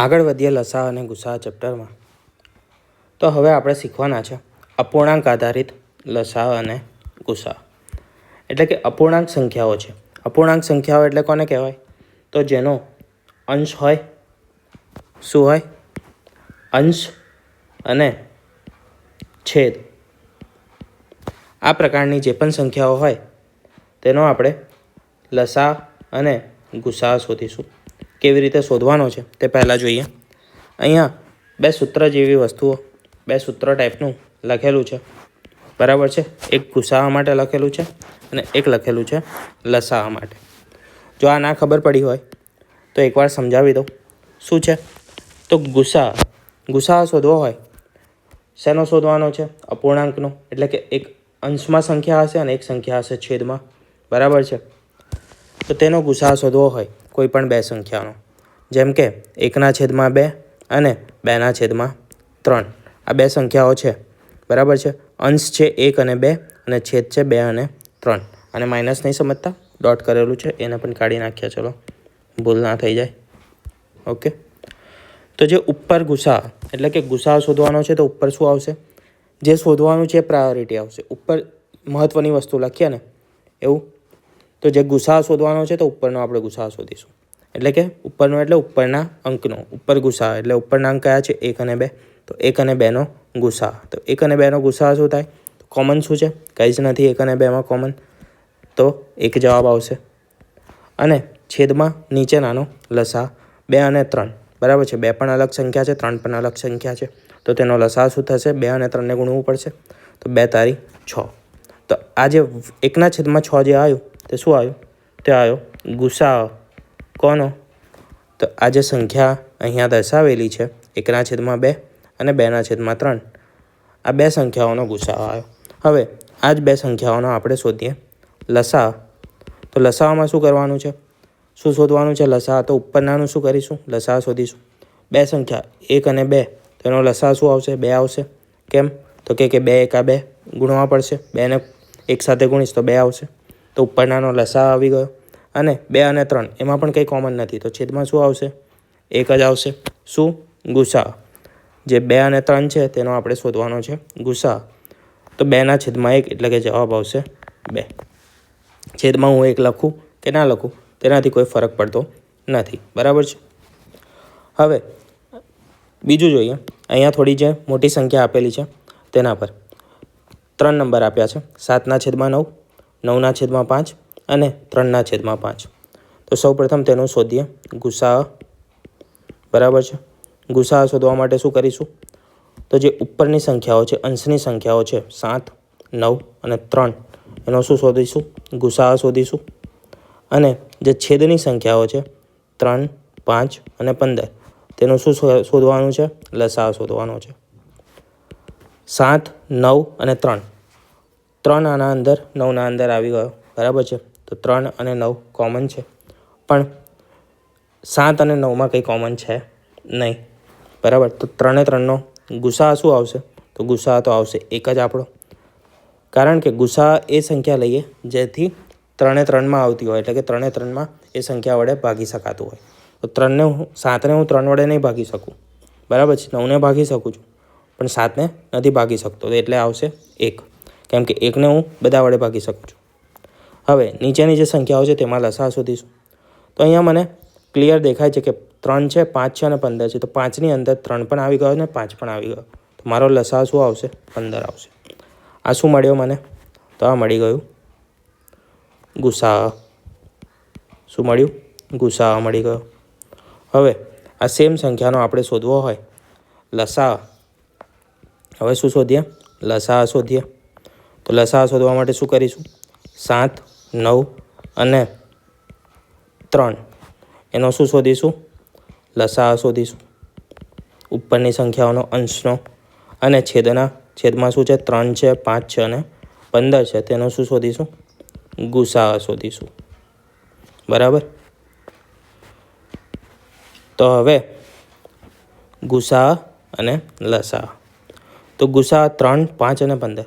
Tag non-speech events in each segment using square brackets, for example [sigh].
આગળ વધીએ લસા અને ગુસા ચેપ્ટરમાં. તો હવે આપણે શીખવાના છે અપૂર્ણાંક આધારિત લસા અને ગુસા. એટલે કે અપૂર્ણાંક સંખ્યાઓ છે. અપૂર્ણાંક સંખ્યાઓ એટલે કોને કહેવાય? તો જેનો અંશ હોય, શું હોય? અંશ અને છેદ. આ પ્રકારની જે પણ સંખ્યાઓ હોય, તેનો આપણે લસા અને ગુસા શોધીશું. કેવી રીતે શોધવાનો છે તે પહેલાં જોઈએ. અહીંયા બે સૂત્ર જેવી વસ્તુઓ, બે સૂત્ર ટાઈપનું લખેલું છે. બરાબર છે? એક ગુસાવા માટે લખેલું છે અને એક લખેલું છે લસાવા માટે. જો આ ના ખબર પડી હોય, તો એકવાર સમજાવી દઉં. શું છે? તો ગુસા ગુસા શોધવો હોય, શેનો શોધવાનો છે? અપૂર્ણાંકનો, એટલે કે એક અંશમાં સંખ્યા હશે અને એક સંખ્યા હશે છેદમાં. બરાબર છે? તો તેનો ગુસા શોધવો હોય. કોઈ પણ બે સંખ્યાનો. જેમ કે એકના છેદમાં બે અને બેના છેદમાં ત્રણ. આ બે સંખ્યાઓ છે. બરાબર છે? અંશ છે એક અને બે અને છેદ છે બે અને ત્રણ. અને માઇનસ નહીં સમજતા? ડોટ કરેલું છે. એને પણ કાઢી નાખ્યા. ચલો. ભૂલ ના થઈ જાય. ઓકે? તો જે ઉપર ગુસા, એટલે કે ગુસા શોધવાનો છે તો ઉપર શું આવશે? જે શોધવાનું છે પ્રાયોરિટી આવશે. ઉપર મહત્ત્વની વસ્તુ લખીએ ને. એવું? તો જે ગુસા શોધવાનો છે તો ઉપરનો આપણે ગુસા શોધીશું. એટલે કે ઉપરનો એટલે ઉપરના અંકનો. ઉપર ગુસા એટલે ઉપરના અંક કયા છે? એક અને બે. તો એક અને બેનો ગુસા. તો એક અને બેનો ગુસા શું થાય? કોમન શું છે? કંઈ જ નથી. એક અને બેમાં કોમન તો એક જવાબ આવશે. અને છેદમાં નીચેનાનો લસા બે અને ત્રણ. બરાબર છે? બે પણ અલગ સંખ્યા છે, ત્રણ પણ અલગ સંખ્યા છે. તો તેનો લસા શું થશે? બે અને ત્રણને ગુણવું પડશે. તો બે તારી છ. તો આ જે એકના છેદમાં છ જે આવ્યું તે શું આવ્યું? તે આવ્યો. ગુસ્સા કોનો? તો આ જે સંખ્યા અહીંયા દર્શાવેલી છે. એકના છેદમાં બે અને બેના છેદમાં ત્રણ. આ બે સંખ્યાઓનો ગુસાઅ આવ્યો. હવે આ જ બે સંખ્યાઓનો આપણે શોધીએ. લસા. તો લસાવામાં શું કરવાનું છે? શું શોધવાનું છે? લસા. તો ઉપરનાનું શું કરીશું? લસા શોધીશું. બે સંખ્યા. એક અને બે. તો એનો લસા શું આવશે? બે આવશે. કેમ? તો કે બે એકા બે ગુણવા પડશે. બેને એક સાથે ગુણીશ તો બે આવશે. તો ઉપરનાનો લસા આવી ગયો. અને બે અને ત્રણ, એમાં પણ કંઈ કોમન નથી. તો છેદમાં શું આવશે? એક જ આવશે. શું? ગુસા. જે બે અને ત્રણ છે, તેનો આપણે શોધવાનો છે ગુસા. તો બેના છેદમાં એક, એટલે કે જવાબ આવશે બે. છેદમાં હું એક લખું કે ના લખું, તેનાથી કોઈ ફરક પડતો નથી. બરાબર છે? હવે, બીજું જોઈએ. અહીંયા થોડી જે મોટી સંખ્યા આપેલી છે, તેના પર. ત્રણ નંબર આપ્યા છે. સાતના છેદમાં નવ નવના છેદમાં પાંચ અને ત્રણના છેદમાં પાંચ. તો સૌપ્રથમ તેનું શોધીએ. ગુસા બરાબર છે? ગુસા શોધવા માટે શું કરીશું? તો જે ઉપરની સંખ્યાઓ છે, અંશની સંખ્યાઓ છે, સાત, નવ અને ત્રણ, એનો શું શોધીશું? ગુસા શોધીશું. અને જે છેદની સંખ્યાઓ છે, ત્રણ, પાંચ અને પંદર, તેનું શો- શોધવાનું છે? લસા શોધવાનો છે. સાત, નવ અને ત્રણ. ત્રણ આના અંદર, નવના અંદર આવી ગયો. બરાબર છે? તો ત્રણ અને નવ કોમન છે. પણ સાત અને નવમાં કંઈ કોમન છે નહીં. બરાબર? તો ત્રણે ત્રણનો ગુસા શું આવશે? તો ગુસા તો આવશે એક જ આપણો. કારણ કે ગુસા એ સંખ્યા લઈએ જેથી ત્રણે ત્રણમાં આવતી હોય. એટલે કે ત્રણે ત્રણમાં એ સંખ્યા વડે ભાગી શકાતું હોય. તો ત્રણને હું, સાતને હું ત્રણ વડે નહીં ભાગી શકું. બરાબર છે? નવને ભાગી શકું છું. પણ સાતને નથી ભાગી શકતો. એટલે આવશે એક. કેમ કે એકને હું બધા વડે ભાગી શકું છું. હવે નીચેની જે સંખ્યાઓ છે તેમાં લસા શોધીશું. તો અહીંયા મને ક્લિયર દેખાય છે કે ત્રણ છે, પાંચ છે અને પંદર છે. તો પાંચની અંદર ત્રણ પણ આવી ગયો અને પાંચ પણ આવી ગયો. તો મારો લસા શું આવશે? પંદર આવશે. આ શું મળ્યો મને? તો આ મળી ગયું. ગુસા શું મળ્યું? ગુસા મળી ગયો. હવે આ સેમ સંખ્યાનો આપણે શોધવો હોય. લસા. હવે શું શોધીએ? લસા શોધીએ. તો લસા શોધવા માટે શું કરીશું? સાત, નવ અને ત્રણ. એનો શું શોધીશું? લસા શોધીશું. ઉપરની સંખ્યાઓનો અંશનો અને છેદના, છેદમાં શું છે? ત્રણ છે, પાંચ છે અને પંદર છે. તેનો શું શોધીશું? ગુસા શોધીશું. બરાબર? તો હવે ગુસા અને લસા તો ગુસા ત્રણ, પાંચ અને પંદર.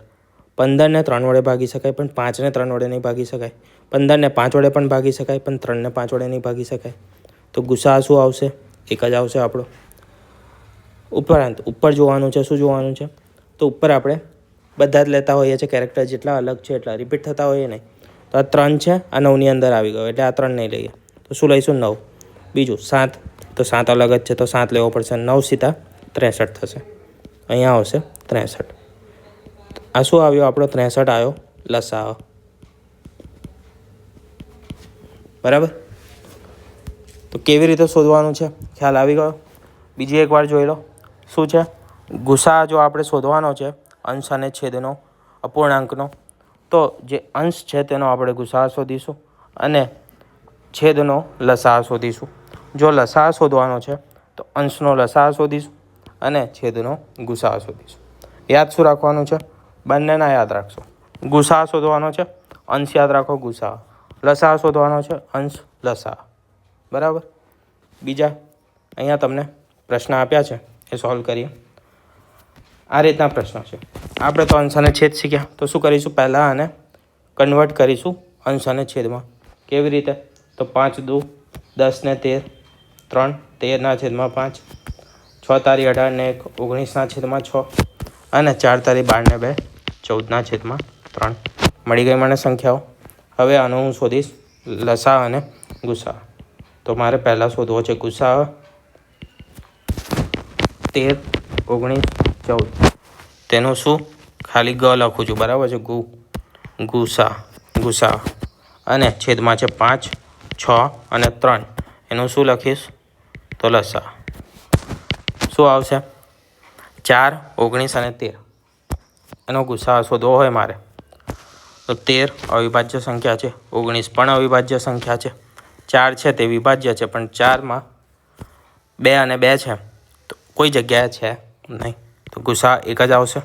પંદરને ત્રણ વડે ભાગી શકાય, પણ પાંચને ત્રણ વડે નહીં ભાગી શકાય. પંદરને પાંચ વડે પણ ભાગી શકાય, પણ ત્રણને પાંચ વડે નહીં ભાગી શકાય. તો ગુસ્સા શું આવશે? એક જ આવશે આપણો. ઉપરાંત ઉપર જોવાનું છે, શું જોવાનું છે? તો ઉપર આપણે બધા જ લેતા હોઈએ છીએ કેરેક્ટર જેટલા અલગ છે, એટલા રિપીટ થતા હોઈએ નહીં. તો આ ત્રણ છે, આ નવની અંદર આવી ગયો, એટલે આ ત્રણ નહીં લઈએ. તો શું લઈશું? નવ. બીજું, સાત. તો સાત અલગ જ છે, તો સાત લેવો પડશે. નવ સીતા ત્રેસઠ થશે. અહીંયા આવશે ત્રેસઠ. આ શું આવ્યો? આપણો ત્રેસઠ આવ્યો. લસાઅ. બરાબર? તો કેવી રીતે શોધવાનું છે? ખ્યાલ આવી ગયો? બીજી એકવાર જોઈ લો. શું છે? ગુસા જો આપણે શોધવાનો છે, અંશ અને છેદનો, અપૂર્ણાંકનો, તો જે અંશ છે તેનો આપણે ગુસા શોધીશું અને છેદનો લસા શોધીશું. જો લસા શોધવાનો છે, તો અંશનો લસા શોધીશું અને છેદનો ગુસા શોધીશું. યાદ શું રાખવાનું છે? બંનેના યાદ રાખશો. ગુસા શોધવાનો છે, અંશ યાદ રાખો, ગુસા. લસા શોધવાનો છે, અંશ, લસા. બરાબર? બીજા અહીંયા તમને પ્રશ્ન આપ્યા છે, એ સોલ્વ કરીએ. આ રીતના પ્રશ્નો છે. આપણે તો અંશ અને છેદ શીખ્યા. તો શું કરીશું? પહેલાં આને કન્વર્ટ કરીશું અંશ અને છેદમાં. કેવી રીતે? તો પાંચ, દુ, દસ ને તેર, ત્રણ. તેરના છેદમાં પાંચ. છ તારી અઢાર ને એક. ઓગણીસના છેદમાં છ. અને ચાર તારી બાર ને બે. ચૌદના છેદમાં ત્રણ. મળી ગઈ મને સંખ્યાઓ. હવે આનો હું શોધીશ. લસા અને ગુસા. તો મારે પહેલાં શોધવો છે. ગુસા તેર, ઓગણીસ, ચૌદ. તેનું શું? ખાલી ગ લખું છું. બરાબર છે? ગુ, ગુસા ગુસા. અને છેદમાં છે પાંચ, છ અને ત્રણ. એનું શું લખીશ? તો લસા. શું આવશે? ચાર, ઓગણીસ અને તેર. એનો ગુસા શોધવો હોય મારે. તો તેર અવિભાજ્ય સંખ્યા છે, ઓગણીસ પણ અવિભાજ્ય સંખ્યા છે, ચાર છે તે વિભાજ્ય છે, પણ ચારમાં બે અને બે છે. તો કોઈ જગ્યાએ છે નહીં. તો ગુસા એક જ આવશે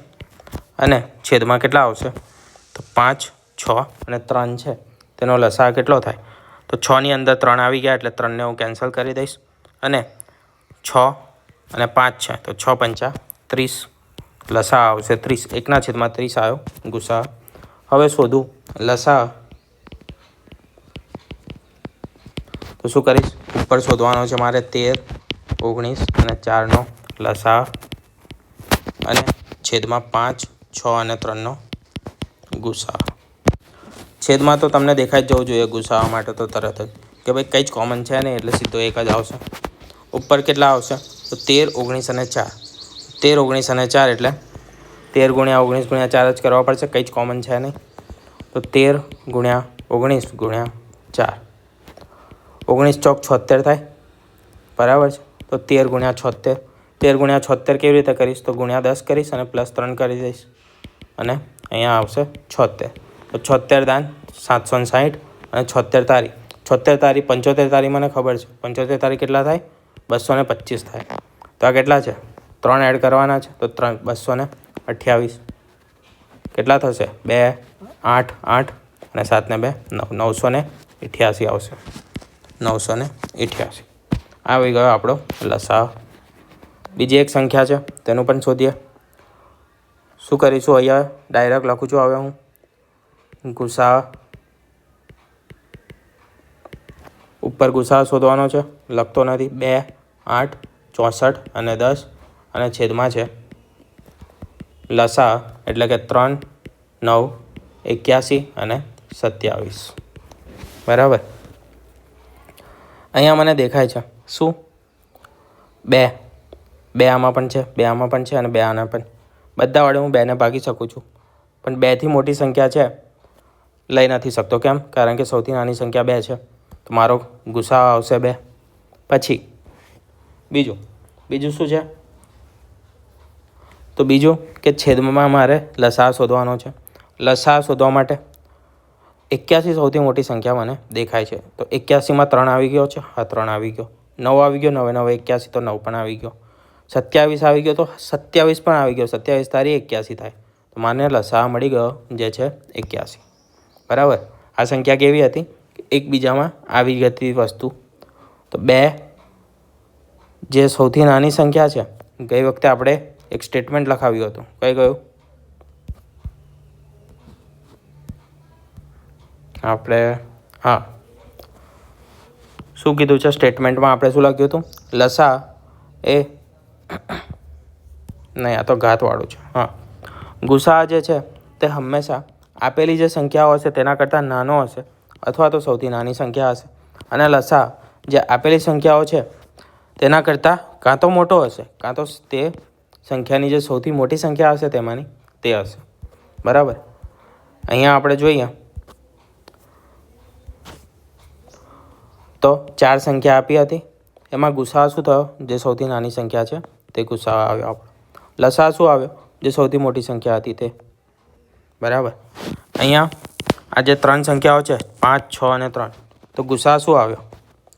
અને છેદમાં કેટલા આવશે? તો પાંચ, છ અને ત્રણ છે. તેનો લસા કેટલો થાય? તો છની અંદર ત્રણ આવી ગયા એટલે ત્રણને હું કેન્સલ કરી દઈશ. અને છ અને પાંચ છે. તો છ પંચા ત્રીસ. લસા આવશે. ત્રીસ, એકના છેદમાં ત્રીસ આવ્યો. ગુસા હવે શોધું. લસા. તો શું કરીશ? ઉપર શોધવાનો છે મારે તેર, ઓગણીસ અને ચારનો. લસા. અને છેદમાં પાંચ, છ અને ત્રણનો. ગુસા છેદમાં તો તમને દેખાઈ જ જવું જોઈએ ગુસાવા માટે તો તરત જ. કે ભાઈ કંઈ જ કોમન છે ને એટલે સીધો એક જ આવશે. ઉપર કેટલા આવશે? તો તેર, ઓગણીસ અને ચાર. તેર, ઓગણીસ અને ચાર એટલે તેર ગુણ્યા ઓગણીસ ગુણ્યા ચાર જ કરવા પડશે, કંઈ જ કોમન છે નહીં. તો તેર ગુણ્યા ઓગણીસ ગુણ્યા ચાર. ઓગણીસ ચોક છોતેર થાય. બરાબર છે? તો તેર ગુણ્યા છોતેર. તેર ગુણ્યા છોતેર કેવી રીતે કરીશ? તો ગુણ્યા દસ કરીશ અને પ્લસ ત્રણ કરી દઈશ. અને અહીંયા આવશે છોતેર. તો છોતેર દાન સાતસો ને સાઠ અને છોતેર તારી. છોતેર તારી પંચોતેર તારી મને ખબર છે. પંચોતેર તારી કેટલા થાય? બસો ને પચીસ થાય. તો આ કેટલા છે? ત્રણ એડ કરવાના છે, તો ત્રણ, બસો ને અઠ્યાવીસ. કેટલા થશે? બે, આઠ આઠ, અને સાતને બે, નવ, નવસો ને અઠ્યાસી આવશે. નવસો ને અઠ્યાસી આવી ગયો આપણો લસા બીજી એક સંખ્યા છે, તેનું પણ શોધીએ. શું કરીશું અહીંયા? ડાયરેક્ટ લખું છું, હવે હું. ગુસા ઉપર ગુસા શોધવાનો છે, લખતો નથી. બે, આઠ, ચોસઠ, અને દસ. અને છેદમાં છે. લસા એટલે કે ત્રણ, નવ, એક્યાસી અને સત્યાવીસ. બરાબર? અહીંયા મને દેખાય છે. શું? બે. બે આમાં પણ છે, બે આમાં પણ છે અને બે આના પણ. બધા વડે હું બેને ભાગી શકું છું. પણ બેથી મોટી સંખ્યા છે, લઈ નથી શકતો. કેમ? કારણ કે સૌથી નાની સંખ્યા બે છે. તો મારો ગુસ્સા આવશે બે. પછી. બીજું. બીજું શું છે? તો બીજું કે છેદમાં મારે લસા શોધવાનો છે. લસા શોધવા માટે એક્યાસી સૌથી મોટી સંખ્યા મને દેખાય છે. તો એક્યાસીમાં ત્રણ આવી ગયો છે. હા, ત્રણ આવી ગયો. નવ આવી ગયો, નવે નવે એક્યાસી, તો નવ પણ આવી ગયો. સત્યાવીસ આવી ગયો, તો સત્યાવીસ પણ આવી ગયો. સત્યાવીસ તારી એક્યાસી થાય. તો મને લસા મળી ગયો, જે છે એક્યાસી. બરાબર? આ સંખ્યા કેવી હતી? એકબીજામાં આવી ગતી વસ્તુ. તો બે જે સૌથી નાની સંખ્યા છે, ગઈ વખતે આપણે એક સ્ટેટમેન્ટ લખાવ્યું હતું. કઈ ગયું આપણે, હા. શું કીધું છે? સ્ટેટમેન્ટમાં આપણે શું લખ્યું હતું? લસા એ [coughs] નહીં, આ તો ઘાતવાળું છે. હા. ગુસા જે છે તે હંમેશા આપેલી જે સંખ્યાઓ હશે તેના કરતાં નાનો હશે અથવા તો સૌથી નાની સંખ્યા હશે. અને લસા જે આપેલી સંખ્યાઓ છે તેના કરતાં કાં તો મોટો હશે, કાં તો તે સંખ્યાની જે સૌથી મોટી સંખ્યા હશે તેમાંની તે હશે બરાબર? અહીંયા આપણે જોઈએ. તો ચાર સંખ્યા આપી હતી. એમાં ગુસા શું થયો? જે સૌથી નાની સંખ્યા છે, તે ગુસા આવ્યો આપણો. લસા શું આવ્યો? જે સૌથી મોટી સંખ્યા હતી તે. બરાબર? અહીંયા આ જે ત્રણ સંખ્યાઓ છે, પાંચ, છ અને ત્રણ, તો ગુસા શું આવ્યો?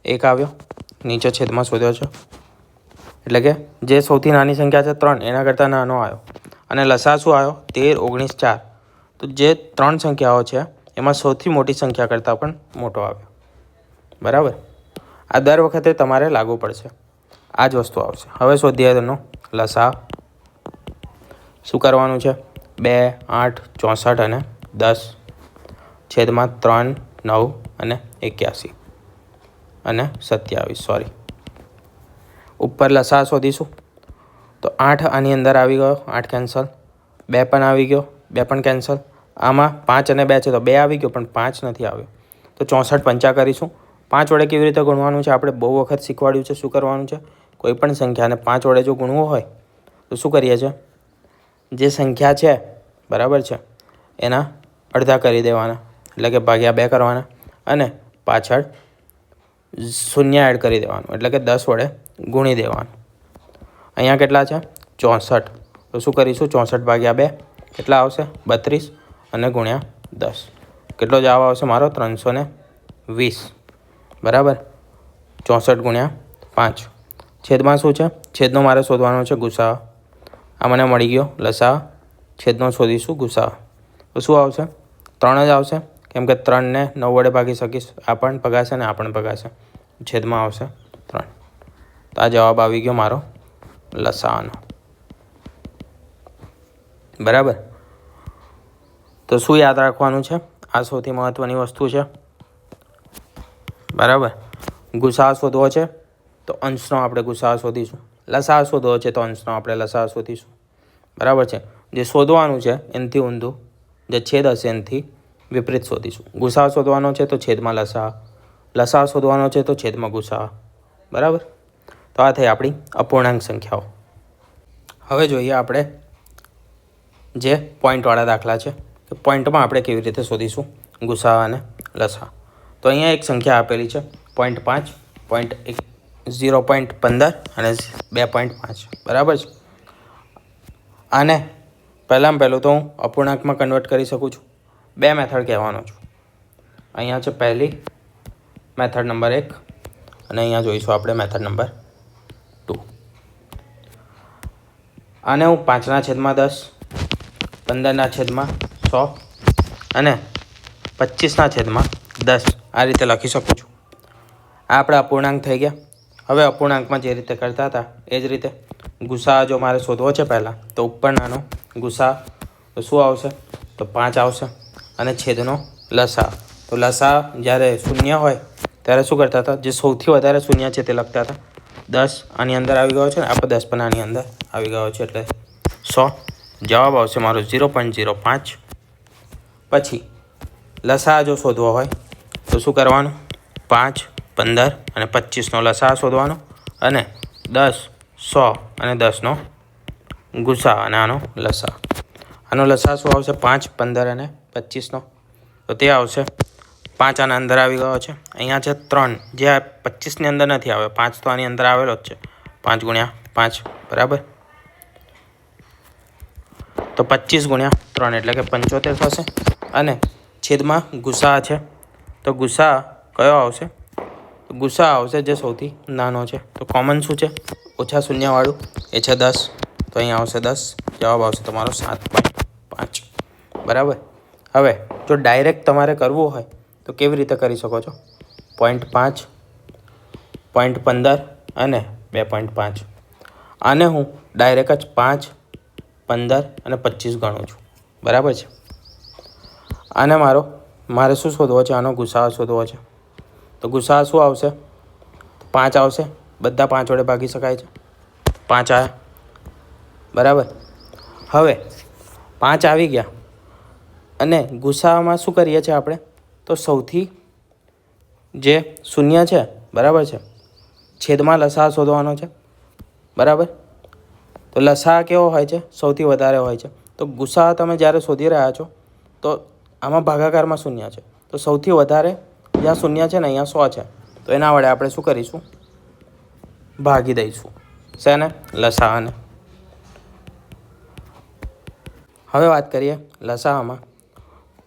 એક આવ્યો. નીચે છેદમાં શોધ્યો છે. એટલે કે જે સૌથી નાની સંખ્યા છે ત્રણ, એના કરતાં નાનો આવ્યો અને લસા શું આવ્યો તેર, ઓગણીસ, ચાર. તો જે ત્રણ સંખ્યાઓ છે, એમાં સૌથી મોટી સંખ્યા કરતાં પણ મોટો આવ્યો. બરાબર? આ દર વખતે તમારે લાગુ પડશે. આ જ વસ્તુ આવશે. હવે શોધીએ તેનો લસા શું કરવાનું છે? બે, આઠ, ચોસઠ અને દસ. છેદમાં ત્રણ, નવ અને એક્યાસી. અને સત્યાવીસ, સોરી. ઉપર લસા શોધીશું તો આઠ આની અંદર આવી ગયો, આઠ કેન્સલ બે પણ આવી ગયો, બે પણ કેન્સલ આમાં પાંચ અને બે છે તો બે આવી ગયો પણ પાંચ નથી આવ્યો. તો ચોસઠ પંચા કરીશું. પાંચ વડે કેવી રીતે ગુણવાનું છે? આપણે બહુ વખત શીખવાડ્યું છે, શું કરવાનું છે? કોઈ પણ સંખ્યાને પાંચ વડે જો ગુણવું હોય, તો શું કરીએ છીએ? જે સંખ્યા છે, બરાબર છે, એના અડધા કરી દેવાના. એટલે કે ભાગ્યા બે કરવાના. અને પાછળ શૂન્ય એડ કરી દેવાનું, એટલે કે દસ વડે ગુણી દેવાનું. અહીંયા કેટલા છે? ચોસઠ. તો શું કરીશું? ચોસઠ ભાગ્યા બે, કેટલા આવશે? બત્રીસ અને ગુણ્યા દસ. કેટલો જવાબ આવશે મારો? ત્રણસો ને વીસ. બરાબર? ચોસઠ ગુણ્યા પાંચ. છેદમાં શું છે? છેદનો મારે શોધવાનો છે ગુસા આ મને મળી ગયો લસા છેદનો શોધીશું ગુસા તો શું આવશે? ત્રણ જ આવશે. કેમ કે ત્રણને નવ વડે ભાગી શકીશ. આ પણ ભગાશે ને આ પણ ભગાશે. છેદમાં આવશે ત્રણ. તો આ જવાબ આવી ગયો મારો લસાનો. બરાબર? તો શું યાદ રાખવાનું છે? આ સૌથી મહત્ત્વની વસ્તુ છે. બરાબર? ગુસા શોધવો છે, તો અંશનો આપણે ગુસા શોધીશું. લસા શોધવો છે, તો અંશનો આપણે લસા શોધીશું. બરાબર છે? જે શોધવાનું છે, એનાથી ઊંધું. જે છેદ હશે, એનાથી વિપરીત શોધીશું. ગુસા શોધવાનો છે તો છેદમાં લસા. લસા શોધવાનો છે તો છેદમાં ગુસા બરાબર? તો આ થઈ આપણી અપૂર્ણાંક સંખ્યાઓ. હવે જોઈએ આપણે જે પોઈન્ટવાળા દાખલા છે, કે પોઈન્ટમાં આપણે કેવી રીતે શોધીશું ગુસા અને લસા. તો અહીંયા એક સંખ્યા આપેલી છે પોઈન્ટ પાંચ પોઈન્ટ એક ઝીરો પોઈન્ટ પંદર અને બે પોઈન્ટ પાંચ. બરાબર છે? આને પહેલાં પહેલું તો હું અપૂર્ણાંકમાં કન્વર્ટ કરી શકું છું. બે મેથડ કહેવાનો છું. અહીંયા છે પહેલી મેથડ નંબર એક અને અહીંયા જોઈશું આપણે મેથડ નંબર ટુ આને હું પાંચના છેદમાં દસ, પંદરના છેદમાં સો અને પચીસના છેદમાં દસ. આ રીતે લખી શકું છું. આ આપણા અપૂર્ણાંક થઈ ગયા. હવે અપૂર્ણાંકમાં જે રીતે કરતા હતા, એ જ રીતે ગુસા જો મારે શોધવો છે પહેલાં, તો ઉપરનાનો ગુસા તો શું આવશે? તો પાંચ આવશે. અને છેદનો લસા. તો લસા જ્યારે શૂન્ય હોય, ત્યારે શું કરતા હતા? જે સૌથી વધારે શૂન્ય છે તે લખતા હતા. દસ આની અંદર આવી ગયો છે ને આપણે દસ પણ આની અંદર આવી ગયો છે એટલે સો. જવાબ આવશે મારો ઝીરો પોઈન્ટ ઝીરો પાંચ. પછી, લસા જો શોધવો હોય, તો શું કરવાનું? પાંચ, પંદર અને પચીસનો લસા શોધવાનો અને દસ, સો અને દસનો ગુસા અને આનો લસા. આનો લસા શું આવશે? પાંચ, પંદર અને પચીસનો. તો તે આવશે. પાંચ આના અંદર આવી ગયો છે. અહીંયા છે ત્રણ. જે આ પચીસની અંદર નથી આવે. પાંચ તો આની અંદર આવેલો જ છે. પાંચ ગુણ્યા પાંચ. બરાબર? તો પચીસ ગુણ્યા ત્રણ એટલે કે પંચોતેર થશે. અને છેદમાં ગુસા છે. તો ગુસા કયો આવશે? ગુસા આવશે જે સૌથી નાનો છે. તો કોમન શું છે? ઓછા શૂન્યવાળું. એ છે દસ. તો અહીંયા આવશે દસ. જવાબ આવશે તમારો સાત પાંચ. બરાબર? હવે, જો ડાયરેક્ટ તમારે કરવું હોય, તો કેવી રીતે કરી શકો છો? પોઈન્ટ પાંચ પોઈન્ટ પંદર અને બે પોઈન્ટ પાંચ. આને હું ડાયરેક્ટ જ પાંચ, પંદર અને પચીસ ગણું છું. બરાબર છે? આને મારો, મારે શું શોધવો છે? આનો ગુસ્સા શોધવો છે. તો ગુસ્સા શું આવશે? પાંચ આવશે. બધા પાંચ વડે ભાગી શકાય છે. પાંચ આવ્યા બરાબર? હવે, પાંચ આવી ગયા. અને ગુસામાં શું કરીએ છીએ આપણે? તો સૌથી જે શૂન્ય છે, બરાબર છે? છેદમાં લસા શોધવાનો છે. બરાબર? તો લસા કેવો હોય છે? સૌથી વધારે હોય છે. તો ગુસા તમે જ્યારે શોધી રહ્યા છો, તો આમાં ભાગાકારમાં શૂન્ય છે. તો સૌથી વધારે જ્યાં શૂન્ય છે ને, અહીંયા સો છે. તો એના વડે આપણે શું કરીશું? ભાગી દઈશું. શેને લસાઅને હવે વાત કરીએ લસાઅમાં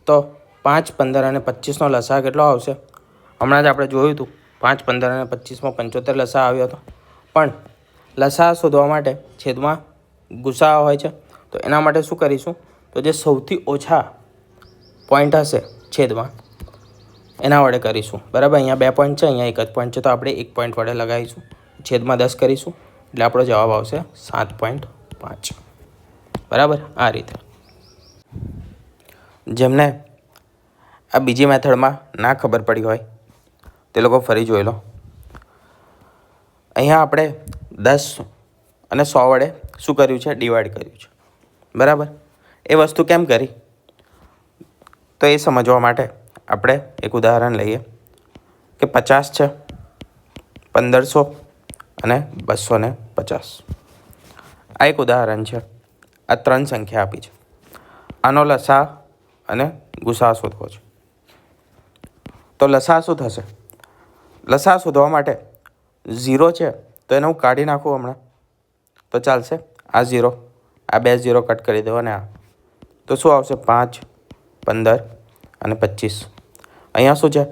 તો પાંચ, પંદર અને પચીસનો લસા કેટલો આવશે? હમણાં જ આપણે જોયું હતું, પાંચ, પંદર અને પચીસમાં પંચોતેર લસા આવ્યો હતો. પણ લસા શોધવા માટે છેદમાં ગુસા હોય છે. તો એના માટે શું કરીશું? તો જે સૌથી ઓછા પોઈન્ટ હશે છેદમાં, એના વડે કરીશું. બરાબર? અહીંયા બે પોઈન્ટ છે, અહીંયા એક જ પોઈન્ટ છે, તો આપણે એક પોઈન્ટ વડે લગાવીશું. છેદમાં દસ કરીશું, એટલે આપણો જવાબ આવશે સાત પોઈન્ટ પાંચ. બરાબર? આ રીતે. જેમને આ બીજી મેથડમાં ના ખબર પડી હોય, તે લોકો ફરી જોઈ લો. અહીંયા આપણે દસ અને સો વડે શું કર્યું છે? ડિવાઈડ કર્યું છે. બરાબર? એ વસ્તુ કેમ કરી? તો એ સમજવા માટે આપણે એક ઉદાહરણ લઈએ કે પચાસ છે, પંદરસો અને બસો ને પચાસ. આ એક ઉદાહરણ છે. આ ત્રણ સંખ્યા આપી છે. આનો લસા અને ગુસા શોધવો છે તો લસા શું થશે. લસા શોધવા માટે ઝીરો છે, તો એને હું કાઢી નાખું હમણાં. તો ચાલશે, આ ઝીરો, આ બે ઝીરો કટ કરી દો અને આ. તો શું આવશે? પાંચ, પંદર અને પચીસ. અહીંયા શું છે?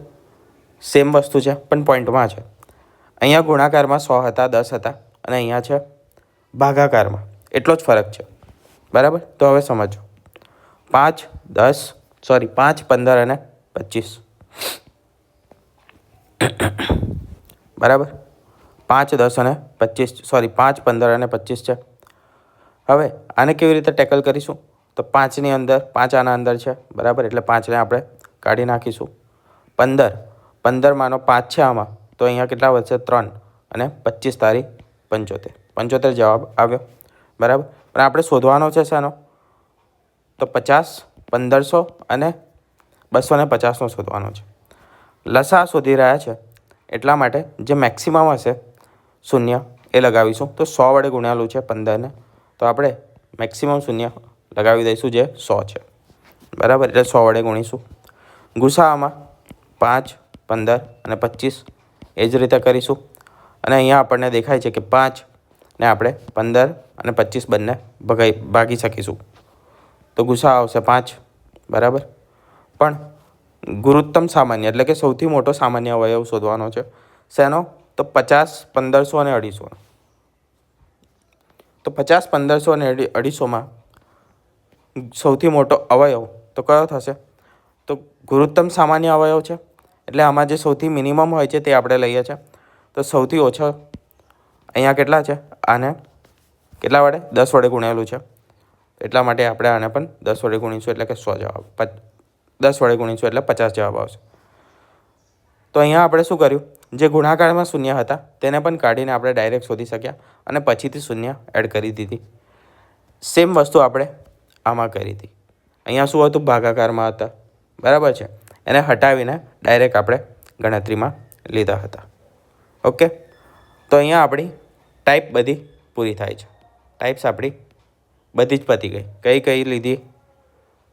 સેમ વસ્તુ છે, પણ પોઈન્ટમાં છે. અહીંયા ગુણાકારમાં સો હતા, દસ હતા, અને અહીંયા છે ભાગાકારમાં. એટલો જ ફરક છે. બરાબર? તો હવે સમજો પાંચ, દસ સોરી પાંચ, પંદર અને પચીસ. બરાબર? પાંચ, દસ અને પચીસ. સોરી પાંચ, પંદર અને પચીસ છે. હવે આને કેવી રીતે ટેકલ કરીશું? તો પાંચની અંદર, પાંચ આના અંદર છે, બરાબર? એટલે પાંચને આપણે કાઢી નાખીશું. પંદર. પંદરમાંનો પાંચ છે આમાં. તો અહીંયા કેટલા વધશે? ત્રણ અને પચીસ તારીખ પંચોતેર. પંચોતેર જવાબ આવ્યો. બરાબર? પણ આપણે શોધવાનો છે શેનો? તો પચાસ, પંદરસો અને બસો ને પચાસનો શોધવાનો છે. લસા શોધી રહ્યા છે. એટલા માટે જે મેક્સિમમ હશે, શૂન્ય એ લગાવીશું. તો સો વડે ગુણ્યાલું છે પંદરને. તો આપણે મેક્સિમમ શૂન્ય લગાવી દઈશું જે સો છે. બરાબર? એટલે સો વડે ગુણીશું. ગુસામાં પાંચ, પંદર અને પચીસ એ જ રીતે કરીશું. અને અહીંયા આપણને દેખાય છે કે પાંચ ને આપણે પંદર અને પચીસ બંને ભગાઈ, ભાગી શકીશું. તો ગુસા આવશે પાંચ, બરાબર? પણ ગુરુત્તમ સામાન્ય, એટલે કે સૌથી મોટો સામાન્ય અવયવ શોધવાનો છે. શેનો? તો પચાસ, પંદરસો અને અઢીસો. તો પચાસ, પંદરસો અને અઢી, અઢીસોમાં સૌથી મોટો અવયવ તો કયો થશે? તો ગુરુત્તમ સામાન્ય અવયવ છે, એટલે આમાં જે સૌથી મિનિમમ હોય છે તે આપણે લઈએ છીએ. તો સૌથી ઓછો અહીંયા કેટલા છે? આને કેટલા વડે? દસ વડે ગુણેલું છે. એટલા માટે આપણે આને પણ દસ વડે ગુણીશું એટલે કે સો જવાબ દસ વડે ગુણીશું એટલે પચાસ જવાબ આવશે. તો અહીંયા આપણે શું કર્યું? જે ગુણાકારમાં શૂન્ય હતા, તેને પણ કાઢીને આપણે ડાયરેક્ટ શોધી શક્યા અને પછીથી શૂન્ય એડ કરી દીધી. સેમ વસ્તુ આપણે આમાં કરી હતી. અહીંયા શું હતું? ભાગાકારમાં હતા. બરાબર છે? એને હટાવીને ડાયરેક્ટ આપણે ગણતરીમાં લીધા હતા. ઓકે તો અહીંયા આપણી ટાઈપ બધી પૂરી થાય છે. ટાઈપ્સ આપણી બધી જ પતી ગઈ. કઈ કઈ લીધી?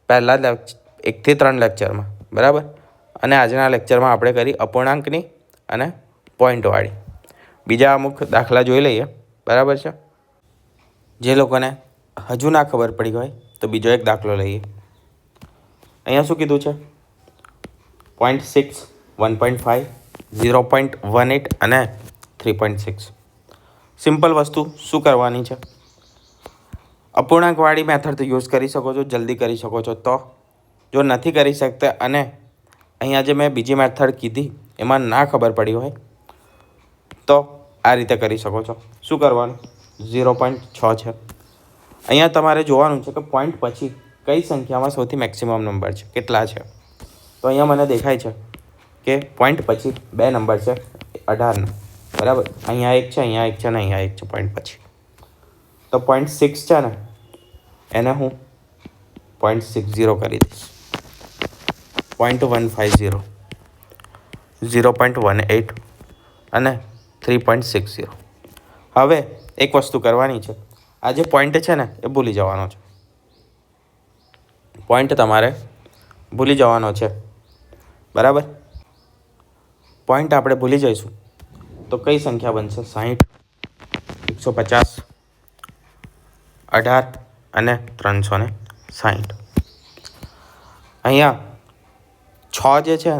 પહેલાં એકથી ત્રણ લેક્ચરમાં. બરાબર? અને આજના લેક્ચરમાં આપણે કરી અપૂર્ણાંકની અને પોઈન્ટવાળી બીજા અમુક દાખલા જોઈ લઈએ. બરાબર છે? જે લોકોને હજુ ના ખબર પડી હોય, તો બીજો એક દાખલો લઈએ. અહીંયા શું કીધું છે? Point six one point five zero point one eight અને થ્રી પોઈન્ટ સિક્સ સિમ્પલ વસ્તુ શું કરવાની છે? અપૂર્ણાંકવાળી મેથડ યુઝ કરી શકો છો, જલ્દી કરી શકો છો. તો જો નથી કરી શકતા અને અહીંયા જે મેં બીજી મેથડ કીધી, એમાં ના ખબર પડી હોય, તો આ રીતે કરી શકો છો. શું કરવાનું? ઝીરો પોઈન્ટ છ છે. અહીંયા તમારે જોવાનું છે કે પોઈન્ટ પછી કઈ સંખ્યામાં સૌથી મેક્સિમમ નંબર છે? કેટલા છે? તો અહીંયા મને દેખાય છે કે પોઈન્ટ પછી બે નંબર છે અઢારનો બરાબર? અહીંયા એક છે, અહીંયા એક છે ને અહીંયા એક છે પોઈન્ટ પછી. તો પોઈન્ટ સિક્સ છે ને એને હું પોઈન્ટ સિક્સ ઝીરો કરી દઈશ. Point one five zero zero point one eight અને થ્રી પોઈન્ટ સિક્સ ઝીરો હવે એક વસ્તુ કરવાની છે. આ જે પોઈન્ટ છે ને, એ ભૂલી જવાનો છે. પોઈન્ટ તમારે ભૂલી જવાનો છે. બરાબર? પોઈન્ટ આપણે ભૂલી જઈશું. તો કઈ સંખ્યા બનશે? સાહીઠ એકસો પચાસ, અઢાર અને ત્રણસો ને સાહીઠ. અહીંયા છ જે છે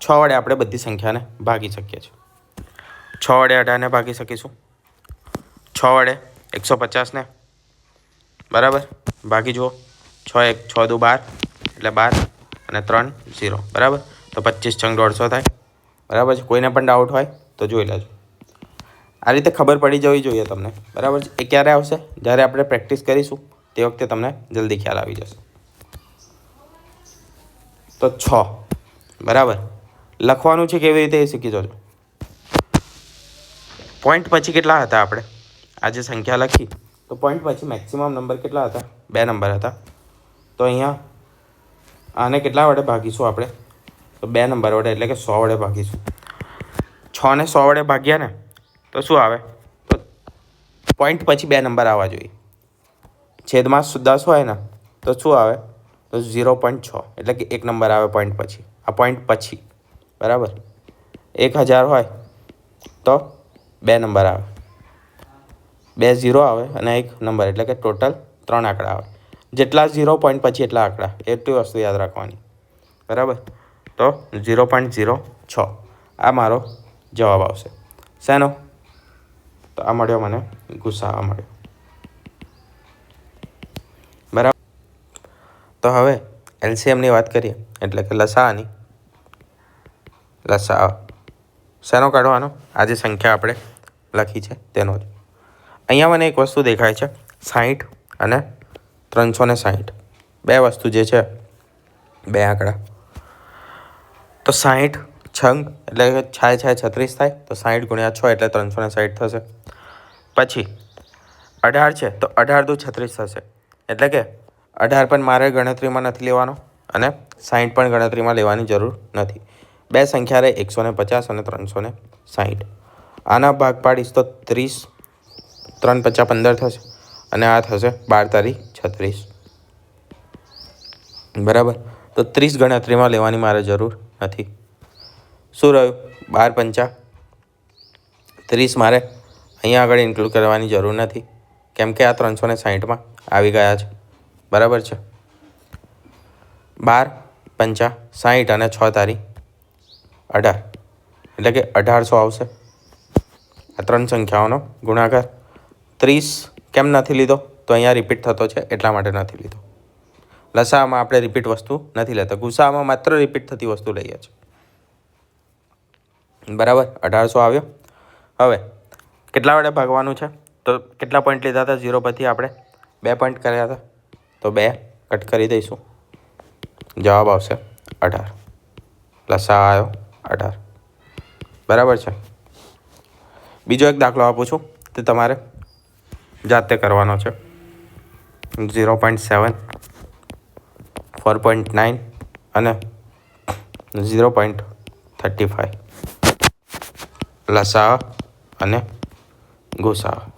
છ વડે આપણે બધી સંખ્યાને ભાગી શકીએ છીએ. છ વડે અઢારને ભાગી શકીશું. છ વડે એકસો પચાસને, બરાબર? ભાગી જુઓ. છ એક, છ દુ બાર, એટલે બાર અને ત્રણ ઝીરો, બરાબર? તો પચીસ છંગ દોઢસો થાય. બરાબર છે? કોઈને પણ ડાઉટ હોય તો જોઈ લેજો. આ રીતે ખબર પડી જવી જોઈએ તમને. બરાબર એ ક્યારે આવશે? જ્યારે આપણે પ્રેક્ટિસ કરીશું, તે વખતે તમને જલ્દી ખ્યાલ આવી જશે. તો છ. બરાબર. લખવાનું છે કેવી રીતે એ શીખી જજો. પોઈન્ટ પછી કેટલા હતા આપણે? આ જે સંખ્યા લખી. તો પોઈન્ટ પછી મેક્સિમમ નંબર કેટલા હતા? બે નંબર હતા. તો અહીંયા આને કેટલા વડે ભાગીશું આપણે? તો બે નંબર વડે, એટલે કે સો વડે ભાગીશું. છ ને સો વડે ભાગ્યા ને તો શું આવે? તો પોઈન્ટ પછી બે નંબર આવવા જોઈએ. છેદમાં દસ હોય ને, તો શું આવે? તો ઝીરો પોઈન્ટ છ, એટલે કે એક નંબર આવે પોઈન્ટ પછી. આ પોઈન્ટ પછી. બરાબર? એક હજાર હોય, તો બે નંબર આવે. બે ઝીરો આવે અને એક નંબર એટલે કે ટોટલ ત્રણ આંકડા આવે. જેટલા ઝીરો પોઈન્ટ પછી એટલા આંકડા. એટલી વસ્તુ યાદ રાખવાની. બરાબર? તો ઝીરો પોઈન્ટ ઝીરો છ. આ મારો જવાબ આવશે. શેનો? તો આ મળ્યો મને, ગુસ્સા આ મળ્યો બરાબર? તો હવે એલસીએમની વાત કરીએ, એટલે કે લસાઅની. લસા શેનો કાઢવાનો? આ જે સંખ્યા આપણે લખી છે, તેનો જ. અહીંયા મને એક વસ્તુ દેખાય છે સાહીઠ અને ત્રણસો ને સાહીઠ બે વસ્તુ જે છે, બે આંકડા. તો સાહીઠ છંગ, એટલે છાય છાય છત્રીસ થાય, તો સાહીઠ ગુણ્યા છ, એટલે ત્રણસો ને સાહીઠ થશે. પછી અઢાર છે, તો અઢાર દુ છત્રીસ થશે. એટલે કે અઢાર પણ મારે ગણતરીમાં નથી લેવાનો અને સાહીઠ પણ ગણતરીમાં લેવાની જરૂર નથી. બે સંખ્યા રહે એકસો ને પચાસ અને ત્રણસો ને સાહીઠ આના ભાગ પાડીશ તો ત્રીસ, ત્રણ પચાસ પંદર થશે અને આ થશે બાર તારીખ છત્રીસ. બરાબર? તો ત્રીસ ગણતરીમાં લેવાની મારે જરૂર નથી. શું રહ્યું? બાર પંચા. ત્રીસ મારે અહીંયા આગળ ઇન્ક્લુડ કરવાની જરૂર નથી. કેમ કે આ ત્રણસો ને સાહીઠમાં આવી ગયા છે. બરાબર છે? બાર, પંચા, સાહીઠ અને છ તારીખ. અઢાર. એટલે કે અઢારસો આવશે. આ ત્રણ સંખ્યાઓનો ગુણાકાર. ત્રીસ કેમ નથી લીધો? તો અહીંયા રિપીટ થતો છે, એટલા માટે નથી લીધો. લસામાં આપણે રિપીટ વસ્તુ નથી લેતા. ગુસામાં માત્ર રિપીટ થતી વસ્તુ લઈએ છીએ. બરાબર? અઢારસો આવ્યો. હવે કેટલા વડે ભાગવાનું છે? તો કેટલા પોઈન્ટ લીધા હતા? ઝીરો પરથી આપણે બે પોઈન્ટ કર્યા હતા. તો બે કટ કરી દઈશું. જવાબ આવશે અઢાર. લસા આવ્યો અઢાર. બરાબર છે? બીજો એક દાખલો આપું છું. તે તમારે જાતે કરવાનો છે. Zero point seven four point nine અને ઝીરો પોઈન્ટ થર્ટી ફાઇવ લસા અને ગુસા